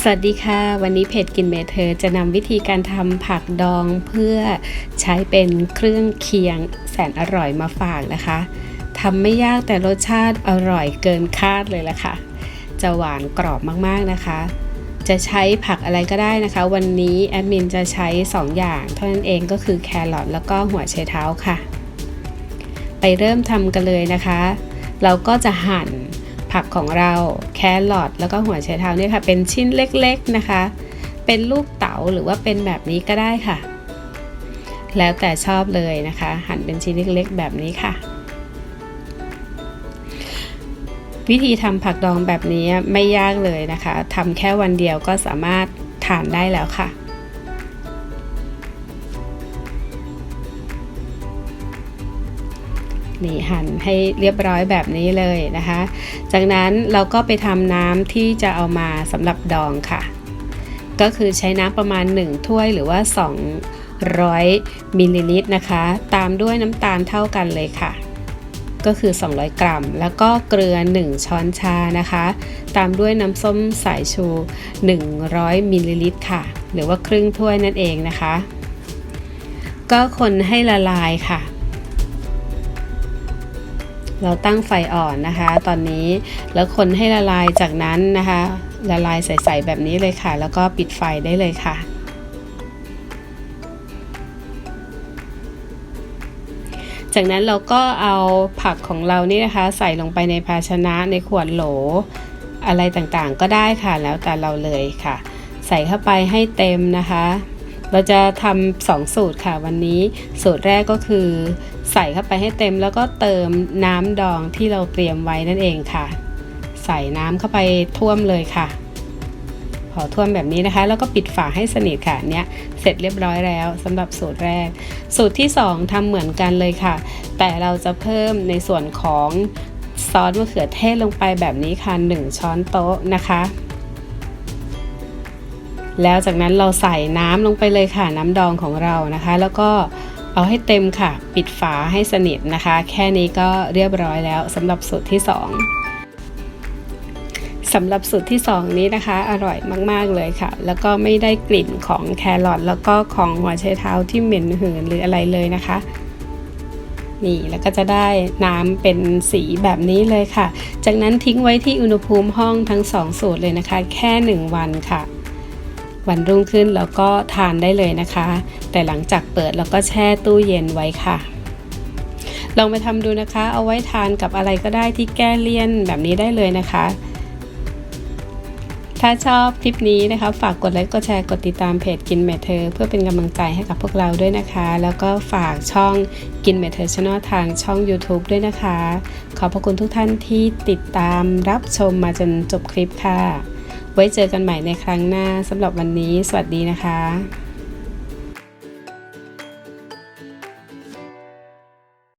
สวัสดีค่ะ วันนี้เพจกินเมเธอจะนำวิธีการทำผักดองเพื่อใช้เป็นเครื่องเคียงแสนอร่อยมาฝากนะคะทำไม่ยากแต่รสชาติอร่อยเกินคาดเลยละค่ะ จะหวานกรอบมากๆนะคะ จะใช้ผักอะไรก็ได้นะคะ วันนี้แอดมินจะใช้ 2 อย่างเท่านั้นเองก็คือแครอทแล้วก็หัวไชเท้าค่ะ ไปเริ่มทำกันเลยนะคะ เราก็จะหั่น ผักของเราแครอทแล้วก็หัวไชเท้าเนี่ยค่ะเป็นชิ้นเล็กๆนะคะ เป็นลูกเต๋าหรือว่าเป็นแบบนี้ก็ได้ค่ะ แล้วแต่ชอบเลยนะคะ หั่นเป็นชิ้นเล็กๆ แบบนี้ค่ะ วิธีทำผักดองแบบนี้ไม่ยากเลยนะคะทำแค่วันเดียวก็สามารถทานได้แล้วค่ะ นี่หั่นให้เรียบร้อยแบบนี้เลยนะคะ จากนั้นเราก็ไปทำน้ำที่จะเอามาสำหรับดองค่ะ ก็คือใช้น้ำประมาณ 1 ถ้วยหรือว่า 200มิลลิลิตรนะคะ ตามด้วยน้ำตาลเท่ากันเลยค่ะ ก็คือ 200 กรัม แล้วก็เกลือ 1 ช้อนชานะคะ ตามด้วยน้ำส้มสายชู 100มิลลิลิตรค่ะ หรือว่าครึ่งถ้วยนั่นเองนะคะก็คนให้ละลายค่ะ เราตั้งไฟอ่อนนะคะ ตอนนี้แล้วคนให้ละลายจากนั้นนะคะ ละลายใสๆแบบนี้เลยค่ะ แล้วก็ปิดไฟได้เลยค่ะ จากนั้นเราก็เอาผักของเรานี่นะคะ ใส่ลงไปในภาชนะในขวดโหล อะไรต่างๆก็ได้ค่ะแล้วแต่เราเลยค่ะ ใส่เข้าไปให้เต็มนะคะ เราจะทำสองสูตรค่ะวันนี้ สูตรแรกก็คือ ใส่เข้าไปให้เต็มแล้วก็เติมน้ำดองที่เราเตรียมไว้นั่นเองค่ะ ใส่น้ำเข้าไปท่วมเลยค่ะ พอท่วมแบบนี้นะคะ แล้วก็ปิดฝาให้สนิทค่ะเนี้ยเสร็จเรียบร้อยแล้วสำหรับสูตรแรก สูตรที่ 2ทำเหมือนกันเลยค่ะ แต่เราจะเพิ่มในส่วนของซอสมะเขือเทศลงไปแบบนี้ค่ะ 1 ช้อนโต๊ะนะคะ แล้วจากนั้นเราใส่น้ำลงไปเลยค่ะ น้ำดองของเรานะคะ แล้วก็เอาให้เต็มค่ะ ปิดฝาให้สนิทนะคะ แค่นี้ก็เรียบร้อยแล้วสำหรับสูตรที่ 2สำหรับสูตรที่ 2 นี้นะคะ อร่อยมากๆเลยค่ะ แล้วก็ไม่ได้กลิ่นของแครอทแล้วก็ของหัวไชเท้าที่เหม็นหืนหรืออะไรเลยนะคะนี่แล้วก็จะได้น้ำเป็นสีแบบนี้เลยค่ะ จากนั้นทิ้งไว้ที่อุณหภูมิห้องทั้ง 2 สูตรเลยนะคะ แค่ 1 วันค่ะ วันรุ่งขึ้นเราก็ทานได้เลยนะคะ แต่หลังจากเปิดเราก็แช่ตู้เย็นไว้ค่ะ ลองไปทำดูนะคะ เอาไว้ทานกับอะไรก็ได้ที่แก้เลี่ยนแบบนี้ได้เลยนะคะ ถ้าชอบคลิปนี้นะคะ ฝากกดไลค์กดแชร์กดติดตามเพจกินเมเธอเพื่อเป็นกำลังใจให้กับพวกเราด้วยนะคะ แล้วก็ฝากช่องกินเมเธอช n น l ทางช่อง YouTube ด้วยนะคะ ขอบพระคุณทุกท่านที่ติดตามรับชมมาจนจบคลิปค่ะ ไว้เจอกันใหม่ในครั้งหน้าสำหรับวันนี้ สวัสดีนะคะ